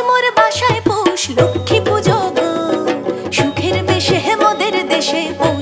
মোর বাসায় পৌষ লক্ষ্মী পুজো সুখের বেশে মোদের দেশে পৌষ